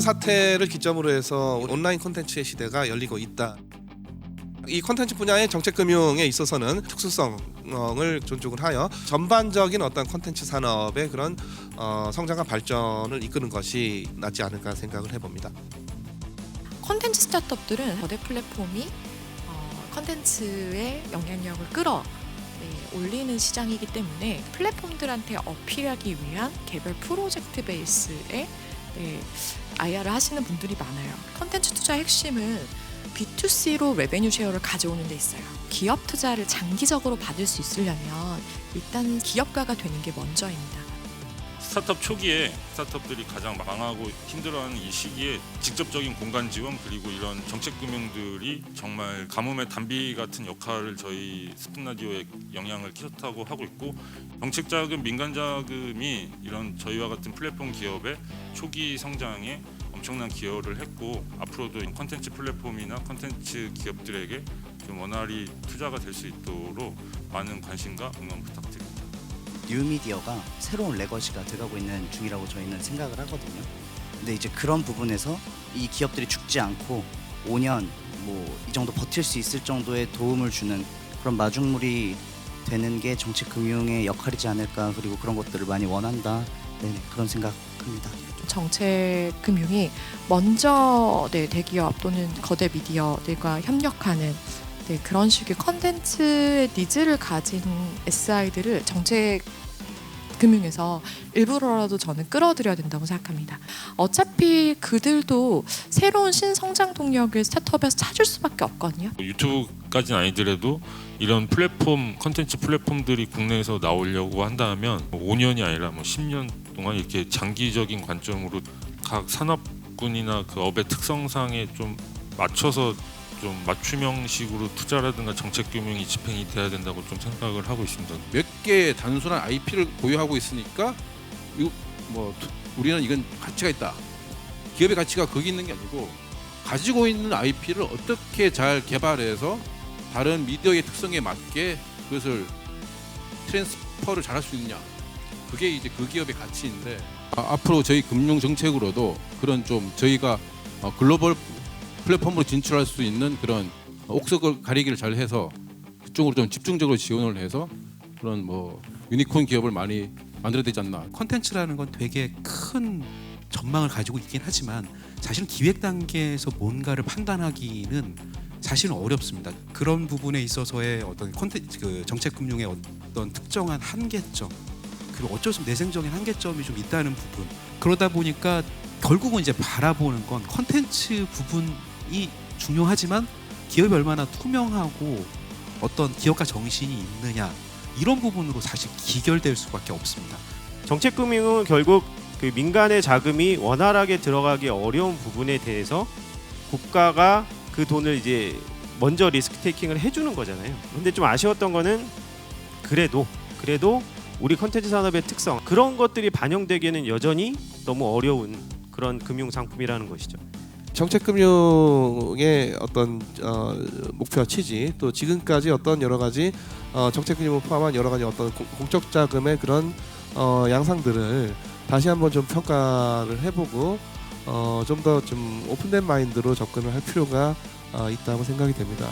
사태를 기점으로 해서 온라인 콘텐츠의 시대가 열리고 있다. 이 콘텐츠 분야의 정책 금융에 있어서는 특수성을 존중을 하여 전반적인 어떤 콘텐츠 산업의 그런 어, 성장과 발전을 이끄는 것이 낫지 않을까 생각을 해봅니다. 컨텐츠 스타트업들은 거대 플랫폼이 어, 컨텐츠의 영향력을 끌어 네, 올리는 시장이기 때문에 플랫폼들한테 어필하기 위한 개별 프로젝트 베이스에 네, IR을 하시는 분들이 많아요. 컨텐츠 투자 핵심은 B2C로 레베뉴 쉐어를 가져오는 데 있어요. 기업 투자를 장기적으로 받을 수 있으려면 일단 기업가가 되는 게 먼저입니다. 스타트업 초기에 스타트업들이 가장 망하고 힘들어하는 이 시기에 직접적인 공간 지원 그리고 이런 정책 금융들이 정말 가뭄의 단비 같은 역할을 저희 스푼 라디오에 영향을 끼쳤다고 하고 있고 정책 자금, 민간 자금이 이런 저희와 같은 플랫폼 기업의 초기 성장에 엄청난 기여를 했고 앞으로도 이 컨텐츠 플랫폼이나 컨텐츠 기업들에게 좀 원활히 투자가 될 수 있도록 많은 관심과 응원 부탁드립니다. 뉴미디어가 새로운 레거시가 돼가고 있는 중이라고 저희는 생각을 하거든요. 근데 이제 그런 부분에서 이 기업들이 죽지 않고 5년 뭐 이 정도 버틸 수 있을 정도의 도움을 주는 그런 마중물이 되는 게 정책 금융의 역할이지 않을까 그리고 그런 것들을 많이 원한다. 네, 그런 생각합니다. 정책 금융이 먼저 네, 대기업 또는 거대 미디어들과 협력하는 네, 그런 식의 컨텐츠의 니즈를 가진 SI들을 정책 금융에서 일부러라도 저는 끌어들여야 된다고 생각합니다. 어차피 그들도 새로운 신성장 동력을 스타트업에서 찾을 수밖에 없거든요. 뭐 유튜브까지는 아니더라도 이런 플랫폼 컨텐츠 플랫폼들이 국내에서 나오려고 한다면 뭐 5년이 아니라 뭐 10년 동안 이렇게 장기적인 관점으로 각 산업군이나 그 업의 특성상에 좀 맞춰서 좀 맞춤형식으로 투자라든가 정책 금융이 집행이 돼야 된다고 좀 생각을 하고 있습니다. 몇 개의 단순한 IP를 보유하고 있으니까 이거 뭐 투- 우리는 이건 가치가 있다. 기업의 가치가 거기 있는 게 아니고 가지고 있는 IP를 어떻게 잘 개발해서 다른 미디어의 특성에 맞게 그것을 트랜스퍼를 잘 할 수 있느냐. 그게 이제 그 기업의 가치인데 아, 앞으로 저희 금융 정책으로도 그런 좀 저희가 어, 글로벌 플랫폼으로 진출할 수 있는 그런 옥석을 가리기를 잘 해서 그쪽으로 좀 집중적으로 지원을 해서 그런 뭐 유니콘 기업을 많이 만들어야 되지 않나. 컨텐츠라는 건 되게 큰 전망을 가지고 있긴 하지만 사실은 기획 단계에서 뭔가를 판단하기는 사실은 어렵습니다. 그런 부분에 있어서의 어떤 컨텐츠 그 정책 금융의 어떤 특정한 한계점 그리고 어쩔 수 없는 내생적인 한계점이 좀 있다는 부분 그러다 보니까 결국은 이제 바라보는 건 컨텐츠 부분 이 중요하지만 기업이 얼마나 투명하고 어떤 기업가 정신이 있느냐 이런 부분으로 사실 기결될 수밖에 없습니다. 정책금융은 결국 그 민간의 자금이 원활하게 들어가기 어려운 부분에 대해서 국가가 그 돈을 이제 먼저 리스크 테이킹을 해주는 거잖아요. 근데 좀 아쉬웠던 거는 그래도 그래도 우리 컨텐츠 산업의 특성 그런 것들이 반영되기에는 여전히 너무 어려운 그런 금융 상품이라는 것이죠. 정책금융의 어떤 어, 목표와 취지 또 지금까지 어떤 여러 가지 어, 정책금융을 포함한 여러 가지 어떤 공- 공적 자금의 그런 어, 양상들을 다시 한번 좀 평가를 해보고 어, 좀 더 좀 오픈된 마인드로 접근을 할 필요가 어, 있다고 생각이 됩니다.